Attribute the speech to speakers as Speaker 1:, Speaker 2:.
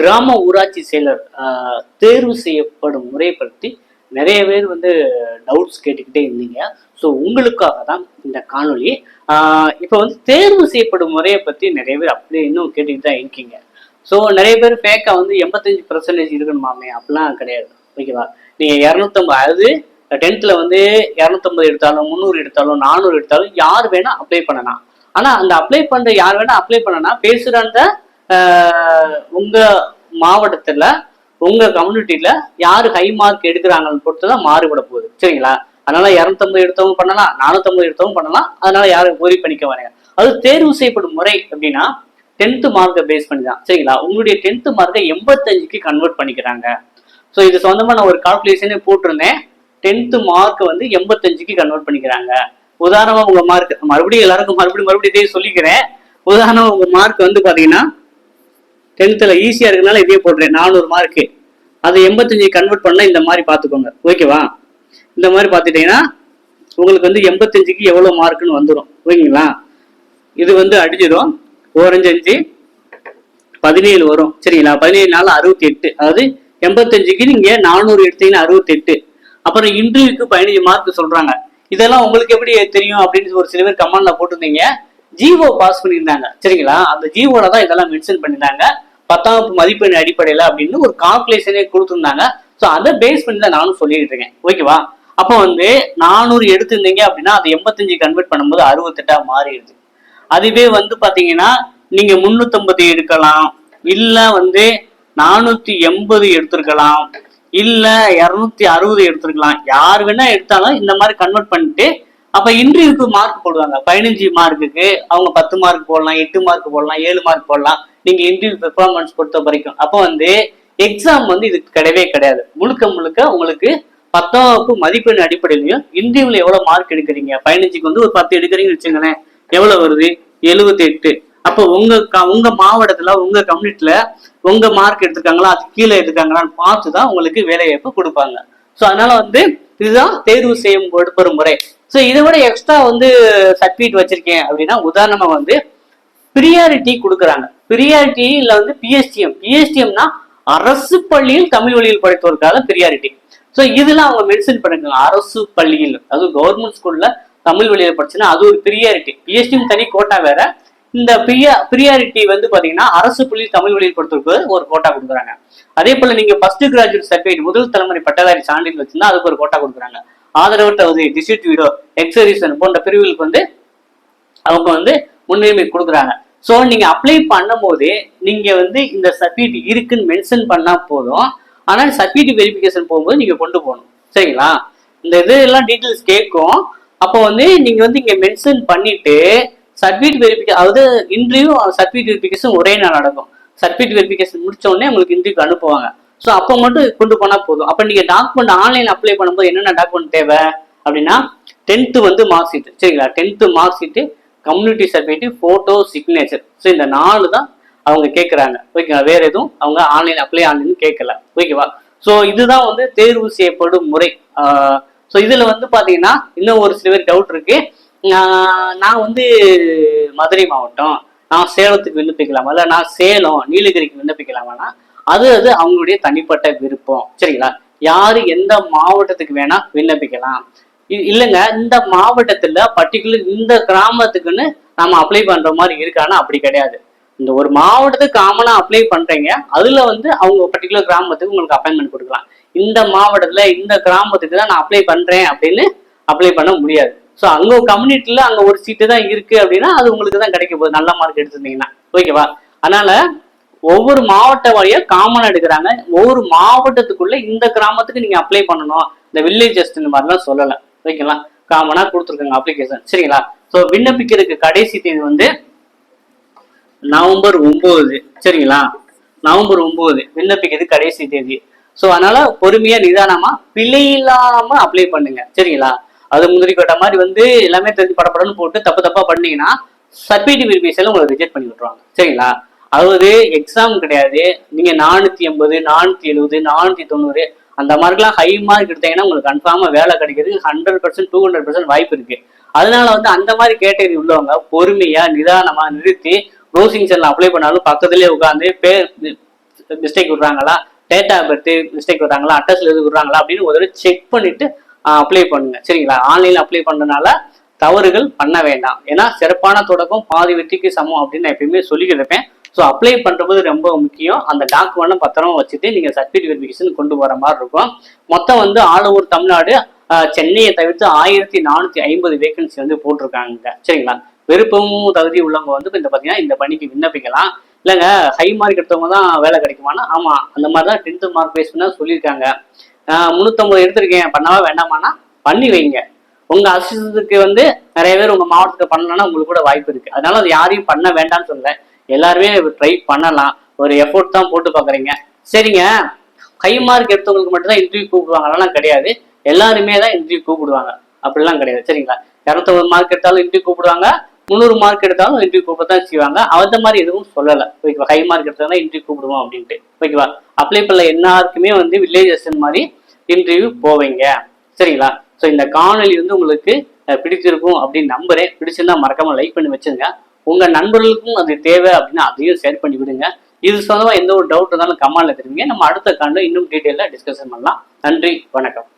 Speaker 1: கிராம ஊராட்சி செயலர் தேர்வு செய்யப்படும் முறை பற்றி நிறைய பேர் வந்து டவுட்ஸ் கேட்டுக்கிட்டே இருந்தீங்க. ஸோ உங்களுக்காக தான் இந்த காணொலி இப்போ வந்து தேர்வு செய்யப்படும் முறையை பற்றி நிறைய பேர் அப்படியே இன்னும் கேட்டுக்கிட்டு தான் இருக்கீங்க. ஸோ நிறைய பேர் ஃபேக்காக வந்து எண்பத்தஞ்சு பர்சன்டேஜ் இருக்கணுமாமே அப்படிலாம் கிடையாது. ஓகேவா? நீங்கள் இரநூத்தம்பது அதாவது டென்த்தில் வந்து இரநூத்தம்பது எடுத்தாலும் முந்நூறு எடுத்தாலும் நானூறு எடுத்தாலும் யார் வேணால் அப்ளை பண்ணலாம். ஆனால் அந்த அப்ளை பண்ணுற யார் வேணால் அப்ளை பண்ணலாம் பேசுகிற அந்த உங்க மாவட்டத்துல உங்க கம்யூனிட்டியில யாரு ஹை மார்க் எடுக்கிறாங்கன்னு பொறுத்து தான் மாறுபட போகுது. சரிங்களா? அதனால இரநூத்தம்பது எடுத்தவங்க பண்ணலாம் நானூத்தம்பது எடுத்தவங்க பண்ணலாம் அதனால யாரும் உரி பண்ணிக்க வரீங்க அது தேர்வு செய்யப்படும் முறை அப்படின்னா டென்த்து மார்க்கை பேஸ் பண்ணி தான். சரிங்களா? உங்களுடைய டென்த்து மார்க்கை எண்பத்தஞ்சுக்கு கன்வெர்ட் பண்ணிக்கிறாங்க. ஸோ இது சொந்தமா நான் ஒரு கால்குலேஷனே போட்டிருந்தேன். டென்த்து மார்க்கை வந்து எண்பத்தஞ்சுக்கு கன்வெர்ட் பண்ணிக்கிறாங்க. உதாரணமா உங்க மார்க் மறுபடியும் எல்லாருக்கும் மறுபடியும் மறுபடியும் இதே சொல்லிக்கிறேன். உதாரணமா உங்க மார்க் வந்து பாத்தீங்கன்னா டென்த்தில் ஈஸியாக இருக்கனால இதே போடுறேன் நானூறு மார்க்கு அதை எண்பத்தஞ்சு கன்வெர்ட் பண்ணால் இந்த மாதிரி பார்த்துக்கோங்க. ஓகேவா இந்த மாதிரி பார்த்துட்டீங்கன்னா உங்களுக்கு வந்து எண்பத்தஞ்சுக்கு எவ்வளோ மார்க்குன்னு வந்துடும் ஓகேங்களா இது வந்து அடிச்சிடும் ஓரஞ்சு அஞ்சு பதினேழு வரும். சரிங்களா? பதினேழு நாள் அறுபத்தி எட்டு அதாவது எண்பத்தஞ்சுக்கு நீங்கள் நானூறு எடுத்தீங்கன்னா அறுபத்தி எட்டு அப்புறம் இன்டர்வியூக்கு பதினஞ்சு மார்க் சொல்கிறாங்க இதெல்லாம் உங்களுக்கு எப்படி தெரியும் அப்படின்னு ஒரு சில பேர் கமெண்ட்ல போட்டிருந்தீங்க. ஜிஓ பாஸ் பண்ணியிருந்தாங்க. சரிங்களா? அந்த ஜிஓல தான் இதெல்லாம் மென்ஷன் பண்ணியிருந்தாங்க. பத்தாம் வகுப்பு மதிப்பெண் அடிப்படையில் அப்படின்னு ஒரு கால்குலேஷனே கொடுத்துருந்தாங்க. ஸோ அதை பேஸ் பண்ணி தான் நானும் சொல்லிட்டு இருக்கேன். ஓகேவா அப்போ வந்து நானூறு எடுத்திருந்தீங்க அப்படின்னா அதை எண்பத்தஞ்சு கன்வெர்ட் பண்ணும்போது அறுபத்தெட்டா மாறிடுது. அதுவே வந்து பாத்தீங்கன்னா நீங்க முன்னூத்தம்பது எடுக்கலாம். இல்ல வந்து நானூத்தி எண்பது எடுத்திருக்கலாம். இல்ல இருநூத்தி அறுபது எடுத்திருக்கலாம். யார் வேணா எடுத்தாலும் இந்த மாதிரி கன்வெர்ட் பண்ணிட்டு அப்ப இன்டர்வியூக்கு மார்க் போடுவாங்க. பதினஞ்சு மார்க்குக்கு அவங்க பத்து மார்க் போடலாம் எட்டு மார்க் போடலாம் ஏழு மார்க் போடலாம். நீங்க இன்டர்வியூ பெர்ஃபார்மன்ஸ் பொறுத்த வரைக்கும். அப்போ வந்து எக்ஸாம் வந்து இது கிடையவே கிடையாது. முழுக்க முழுக்க உங்களுக்கு பத்தாம் வகுப்பு மதிப்பெண் அடிப்படையிலையும் இந்தியாவில் எவ்வளவு மார்க் எடுக்கிறீங்க? பதினஞ்சுக்கு வந்து ஒரு பத்து எடுக்கிறீங்கன்னு வச்சுங்களேன் எவ்வளவு வருது? எழுபத்தி எட்டு அப்போ உங்க உங்க மாவட்டத்துல உங்க கம்யூனிட்டியில உங்க மார்க் எடுத்திருக்காங்களா? அது கீழே எடுத்திருக்காங்களான்னு பார்த்து தான் உங்களுக்கு வேலைவாய்ப்பு கொடுப்பாங்க. ஸோ அதனால வந்து இதுதான் தேர்வு செய்யும் கொடுப்பெறும் முறை ஸோ இதை விட எக்ஸ்ட்ரா வந்து சர்டிஃபிகேட் வச்சிருக்கேன் அப்படின்னா உதாரணமா வந்து ப்ரியாரிட்டி கொடுக்குறாங்க. பிரியாரிட்டி இல்ல வந்து பிஎஸ்டிஎம் பிஎஸ்டிஎம்னா அரசு பள்ளியில் தமிழ் வழியில் படித்தோருக்காக பிரியாரிட்டி ஸோ இதெல்லாம் அவங்க மென்ஷன் பண்ணிருக்காங்க அரசு பள்ளியில் அதுவும் கவர்மெண்ட் ஸ்கூல்ல தமிழ் வழியில் படிச்சுன்னா அது ஒரு பிரியாரிட்டி பிஎஸ்டிஎம் தனி கோட்டா வேற. இந்த பிரியா பிரியாரிட்டி வந்து பாத்தீங்கன்னா அரசு பள்ளியில் தமிழ் வழியில் படித்தவருக்கு ஒரு கோட்டா கொடுக்குறாங்க. அதே போல நீங்க ஃபர்ஸ்ட் கிராஜுவேட் சர்டிஃபிகேட் முதல் தலைமுறை பட்டதாரி சான்றிதழ் வச்சிருந்தா அதுக்கு ஒரு கோட்டா கொடுக்குறாங்க. ஆதரவற்ற உதவி டிசிட் வீடோ எக்ஸரிசன் போன்ற பிரிவுகளுக்கு வந்து அவங்க வந்து முன்னுரிமை கொடுக்குறாங்க. ஸோ நீங்கள் அப்ளை பண்ணும்போது நீங்கள் வந்து இந்த சர்டிஃபிகேட் இருக்குன்னு மென்ஷன் பண்ணால் போதும். ஆனால் சர்டிஃபிகேட் வெரிஃபிகேஷன் போகும்போது நீங்கள் கொண்டு போகணும். சரிங்களா? இந்த இது எல்லாம் டீட்டெயில்ஸ் கேட்கும். அப்போ வந்து நீங்கள் வந்து இங்கே மென்ஷன் பண்ணிவிட்டு சர்டிஃபிகேட் வெரிஃபிகேஷன் அதாவது இன்டர்வியூ சர்டிஃபிகேட் வெரிஃபிகேஷன் ஒரே நாள் நடக்கும். சர்டிஃபிகேட் வெரிஃபிகேஷன் முடிச்சோடனே உங்களுக்கு இன்டர்வியூக்கு அனுப்புவாங்க. ஸோ அப்போ மட்டும் கொண்டு போனா போதும். அப்போ நீங்கள் டாக்குமெண்ட் ஆன்லைன் அப்ளை பண்ணும்போது என்னென்ன டாக்குமெண்ட் தேவை? அப்படின்னா டென்த்து வந்து மார்க் ஷீட் சரிங்களா? Tenth mark sheet community certificate photo signature so இந்த நாலு தான் அவங்க கேட்குறாங்க ஓகேவா வேற எதுவும் அவங்க ஆன்லைன் அப்ளை ஆன்லைன் கேட்கல ஓகேவா ஸோ இதுதான் வந்து தேர்வு செய்யப்படும் முறை. ஸோ இதில் வந்து பார்த்தீங்கன்னா இன்னும் ஒரு சில பேர் டவுட் இருக்கு. நான் வந்து மதுரை மாவட்டம். நான் சேலத்துக்கு விண்ணப்பிக்கலாமா இல்லை நான் சேலம் நீலகிரிக்கு விண்ணப்பிக்கலாமானா அது அது அவங்களுடைய தனிப்பட்ட விருப்பம். சரிங்களா? யாரு எந்த மாவட்டத்துக்கு வேணா விண்ணப்பிக்கலாம். இல்லைங்க இந்த மாவட்டத்துல பர்டிகுலர் இந்த கிராமத்துக்குன்னு நம்ம அப்ளை பண்ற மாதிரி இருக்கானா அப்படி கிடையாது. இந்த ஒரு மாவட்டத்துக்கு காமனா அப்ளை பண்றீங்க அதுல வந்து அவங்க பர்டிகுலர் கிராமத்துக்கு உங்களுக்கு அப்பாயின்மெண்ட் கொடுக்கலாம். இந்த மாவட்டத்துல இந்த கிராமத்துக்கு தான் நான் அப்ளை பண்றேன் அப்படின்னு அப்ளை பண்ண முடியாது. ஸோ அங்க கம்யூனிட்டியில் அங்க ஒரு சீட்டு தான் இருக்கு அப்படின்னா அது உங்களுக்கு தான் கிடைக்க போகுது. நல்ல மார்க் எடுத்திருந்தீங்கன்னா. ஓகேவா அதனால ஒவ்வொரு மாவட்ட வழியா காமனா எடுக்கிறாங்க. ஒவ்வொரு மாவட்டத்துக்குள்ள இந்த கிராமத்துக்கு நீங்க அப்ளை பண்ணணும். இந்த வில்லேஜஸ் இந்த மாதிரிலாம் சொல்லலை. ஓகேங்களா காமனா கொடுத்துருக்காங்க அப்ளிகேஷன் சரிங்களா? ஸோ விண்ணப்பிக்கிறதுக்கு கடைசி தேதி வந்து நவம்பர் ஒன்பது சரிங்களா? நவம்பர் ஒன்பது விண்ணப்பிக்கிறது கடைசி தேதி. ஸோ அதனால பொறுமையா நிதானமா பிழை இல்லாம அப்ளை பண்ணுங்க. சரிங்களா? அது முந்திரி கொட்ட மாதிரி வந்து எல்லாமே தெரிஞ்சு படப்படன்னு போட்டு தப்பு தப்பா பண்ணீங்கன்னா சர்டிஃபிகேட் வெரிஃபிகேஷன்ல உங்களை ரிஜெக்ட் பண்ணி விட்டுருவாங்க. சரிங்களா? அதாவது எக்ஸாம் கிடையாது. நீங்க நானூத்தி எண்பது நானூத்தி எழுபது நானூத்தி தொண்ணூறு அந்த மார்க்லாம் ஹை மார்க் எடுத்தீங்கன்னா உங்களுக்கு கன்ஃபார்மா வேலை கிடைக்கிறதுக்கு hundred percent two hundred percent வாய்ப்பு இருக்கு. அதனால வந்து அந்த மாதிரி கேட்டகரி உள்ளவங்க பொறுமையா நிதானமா நிறுத்தி ப்ரௌசிங் செல்ல அப்ளை பண்ணாலும் பக்கத்துலேயே உட்காந்து பேர் மிஸ்டேக் விடுறாங்களா? டேட்டா பர்த் மிஸ்டேக் விடுறாங்களா? அட்ரஸ்ல எது விடுறாங்களா? அப்படின்னு ஒரு செக் பண்ணிட்டு அப்ளை பண்ணுங்க. சரிங்களா? ஆன்லைன்ல அப்ளை பண்றதுனால தவறுகள் பண்ண வேண்டாம். ஏன்னா சிறப்பான தொடக்கம் பாதி வெற்றிக்கு சமம் அப்படின்னு நான் எப்பயுமே சொல்லிக்கிட்டு இருப்பேன். ஸோ அப்ளை பண்ணுறது ரொம்ப முக்கியம். அந்த டாக்குமெண்ட்டும் பத்திரமா வச்சுட்டு நீங்கள் சர்டிஃபிகேட் வெரிஃபிகேஷன் கொண்டு வர மாதிரி இருக்கும். மொத்தம் வந்து ஆல் ஓவர் தமிழ்நாடு சென்னையை தவிர்த்து ஆயிரத்தி நானூற்றி ஐம்பது வேகன்சி வந்து போட்டிருக்காங்க. சரிங்களா? விருப்பமும் தகுதி உள்ளவங்க வந்து இந்த பார்த்தீங்கன்னா இந்த பணிக்கு விண்ணப்பிக்கலாம். இல்லைங்க ஹை மார்க் எடுத்தவங்க தான் வேலை கிடைக்குமானா ஆமாம் அந்த மாதிரி தான் டென்த்து மார்க் பேஸ் பண்ண சொல்லியிருக்காங்க. முந்நூற்றம்பது எடுத்திருக்கேன். பண்ணவா வேண்டாமானா பண்ணி வைங்க. உங்கள் அசிஸ்டத்துக்கு வந்து நிறைய பேர் உங்கள் மாவட்டத்தில் பண்ணலன்னா உங்களுக்கு கூட வாய்ப்பு இருக்குது அதனால அது யாரையும் பண்ண வேண்டாம்னு சொல்லலை. எல்லாருமே ட்ரை பண்ணலாம். ஒரு எஃபோர்ட் தான் போட்டு பாக்குறீங்க. சரிங்க. ஹை மார்க் எடுத்தவங்களுக்கு மட்டும் தான் இன்டர்வியூ கூப்பிடுவாங்க கிடையாது. எல்லாருமே தான் இன்டர்வியூ கூப்பிடுவாங்க. அப்படிலாம் கிடையாது. சரிங்களா? இரநூத்தொம்பது மார்க் எடுத்தாலும் இன்டர்வியூ கூப்பிடுவாங்க. முந்நூறு மார்க் எடுத்தாலும் இன்டர்வியூ கூப்பிட தான் செய்வாங்க. அந்த மாதிரி எதுவும் சொல்லலை. ஓகேவா? ஹை மார்க் எடுத்தாலும் இன்டர்வியூ கூப்பிடுவோம் அப்படின்ட்டு. ஓகேவா? அப்ளை பண்ணல எல்லாருக்குமே வந்து வில்லேஜ் மாதிரி இன்டர்வியூ போவீங்க. சரிங்களா? ஸோ இந்த காணொளி வந்து உங்களுக்கு பிடிச்சிருக்கும் அப்படின்னு நம்புறேன். பிடிச்சிருந்தா மறக்காம லைக் பண்ணி வச்சுருங்க. உங்க நண்பர்களுக்கும் அது தேவை அப்படின்னா அதையும் ஷேர் பண்ணி விடுங்க. இது சொந்தமாக எந்த ஒரு டவுட் இருந்தாலும் கமாலில் தெரிவிங்க. நம்ம அடுத்த காண்டில் இன்னும் டீட்டெயிலாக டிஸ்கஷன் பண்ணலாம். நன்றி வணக்கம்.